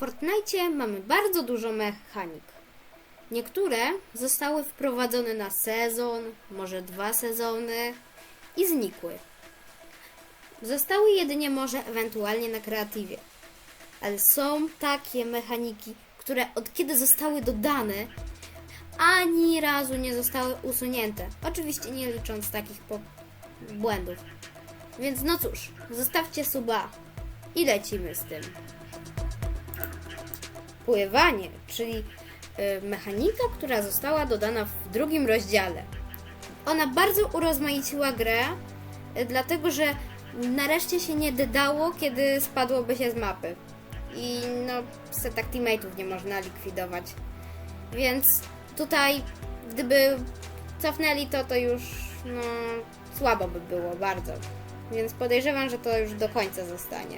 Fortnite mamy bardzo dużo mechanik. Niektóre zostały wprowadzone na sezon, może dwa sezony i znikły. Zostały jedynie może ewentualnie na kreatywie. Ale są takie mechaniki, które od kiedy zostały dodane, ani razu nie zostały usunięte. Oczywiście nie licząc takich błędów. Więc no cóż, zostawcie suba i lecimy z tym. Pływanie, czyli y, mechanika, która została dodana w drugim rozdziale. Ona bardzo urozmaiciła grę, y, dlatego że nareszcie się nie dodało, kiedy spadłoby się z mapy. I no, setek teammateów nie można likwidować. Więc tutaj, gdyby cofnęli to, to już no, słabo by było, bardzo. Więc podejrzewam, że to już do końca zostanie.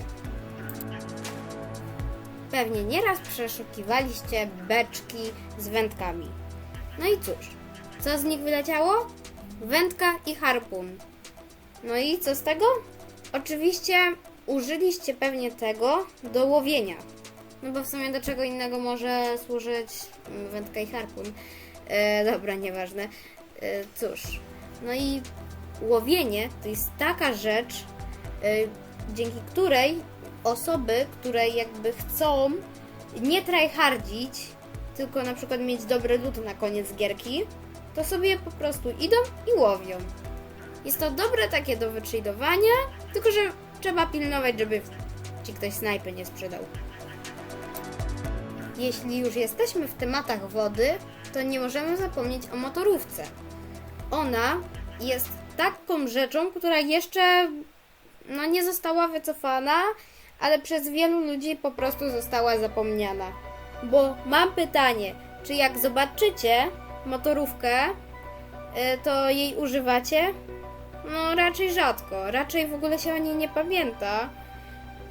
Pewnie nieraz przeszukiwaliście beczki z wędkami. No i cóż, co z nich wyleciało? Wędka i harpun. No i co z tego? Oczywiście użyliście pewnie tego do łowienia. No bo w sumie do czego innego może służyć mm, wędka i harpun. E, dobra, nieważne. E, cóż, no i łowienie to jest taka rzecz, e, dzięki której osoby, które jakby chcą nie tryhardzić, tylko na przykład mieć dobry lód na koniec gierki, to sobie po prostu idą i łowią. Jest to dobre takie do wytradowania, tylko że trzeba pilnować, żeby ci ktoś snajpy nie sprzedał. Jeśli już jesteśmy w tematach wody, to nie możemy zapomnieć o motorówce. Ona jest taką rzeczą, która jeszcze no, nie została wycofana, ale przez wielu ludzi po prostu została zapomniana. Bo mam pytanie, czy jak zobaczycie motorówkę, y, to jej używacie? No raczej rzadko, raczej w ogóle się o niej nie pamięta,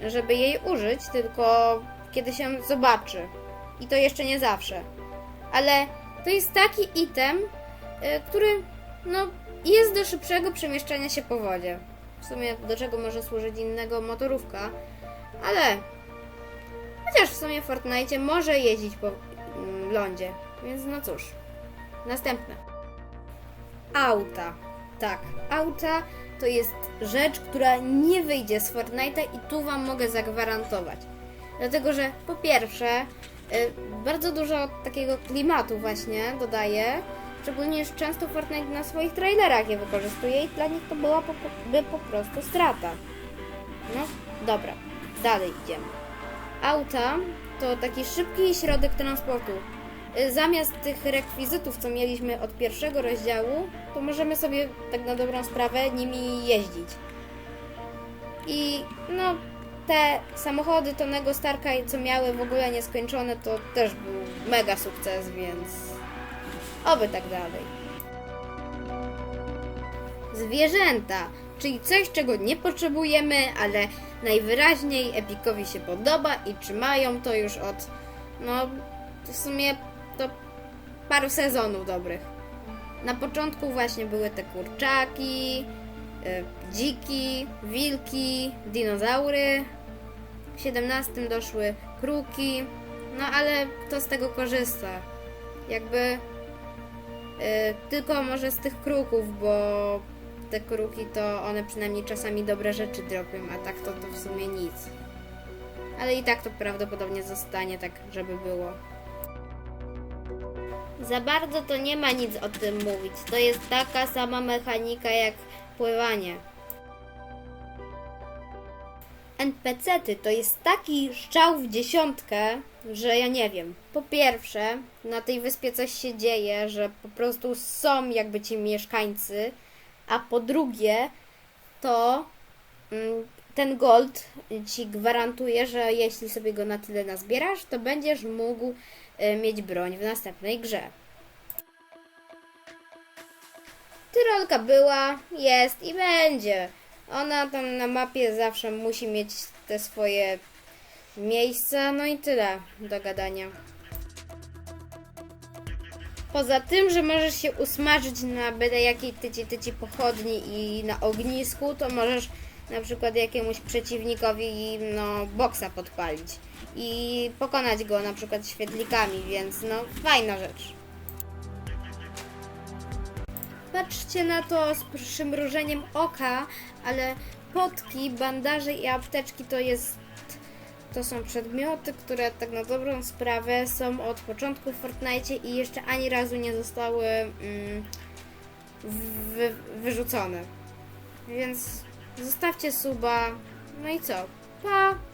żeby jej użyć, tylko kiedy się zobaczy. I to jeszcze nie zawsze. Ale to jest taki item, y, który no, jest do szybszego przemieszczania się po wodzie. W sumie do czego może służyć innego motorówka, ale chociaż w sumie w Fortnite może jeździć po mm, lądzie, więc no cóż. Następne. Auta. Tak, auta to jest rzecz, która nie wyjdzie z Fortnite'a i tu Wam mogę zagwarantować. Dlatego, że po pierwsze, y, bardzo dużo takiego klimatu właśnie dodaje, szczególnie już często Fortnite na swoich trailerach je wykorzystuje i dla nich to była by po prostu strata. No, dobra, dalej idziemy. Auta to taki szybki środek transportu. Y, Zamiast tych rekwizytów, co mieliśmy od pierwszego rozdziału, to możemy sobie tak na dobrą sprawę nimi jeździć. I no, te samochody Tonego Starka, co miały w ogóle nieskończone, to też był mega sukces, więc oby tak dalej. Zwierzęta, czyli coś, czego nie potrzebujemy, ale najwyraźniej Epikowi się podoba i trzymają to już od, no, w sumie to paru sezonów dobrych. Na początku właśnie były te kurczaki, y, dziki, wilki, dinozaury. W 17 doszły kruki, no ale kto z tego korzysta? Jakby y, tylko może z tych kruków, bo te kruki to one przynajmniej czasami dobre rzeczy dropią, a tak to, to w sumie nic. Ale i tak to prawdopodobnie zostanie tak, żeby było. Za bardzo to nie ma nic o tym mówić. To jest taka sama mechanika jak pływanie. NPC-ty to jest taki szczał w dziesiątkę, że ja nie wiem. Po pierwsze, na tej wyspie coś się dzieje, że po prostu są jakby ci mieszkańcy, a po drugie, to mm, ten gold ci gwarantuje, że jeśli sobie go na tyle nazbierasz, to będziesz mógł y, mieć broń w następnej grze. Tyrolka była, jest i będzie. Ona tam na mapie zawsze musi mieć te swoje miejsca, no i tyle do gadania. Poza tym, że możesz się usmażyć na byle jakiej tyci tyci pochodni i na ognisku, to możesz na przykład jakiemuś przeciwnikowi no, boksa podpalić. i pokonać go na przykład świetlikami, więc no fajna rzecz. Patrzcie na to z przymrużeniem oka, ale potki, bandaże i apteczki to jest to są przedmioty, które tak na dobrą sprawę są od początku w Fortnite i jeszcze ani razu nie zostały mm, wy, wyrzucone. Więc zostawcie suba. No i co? Pa!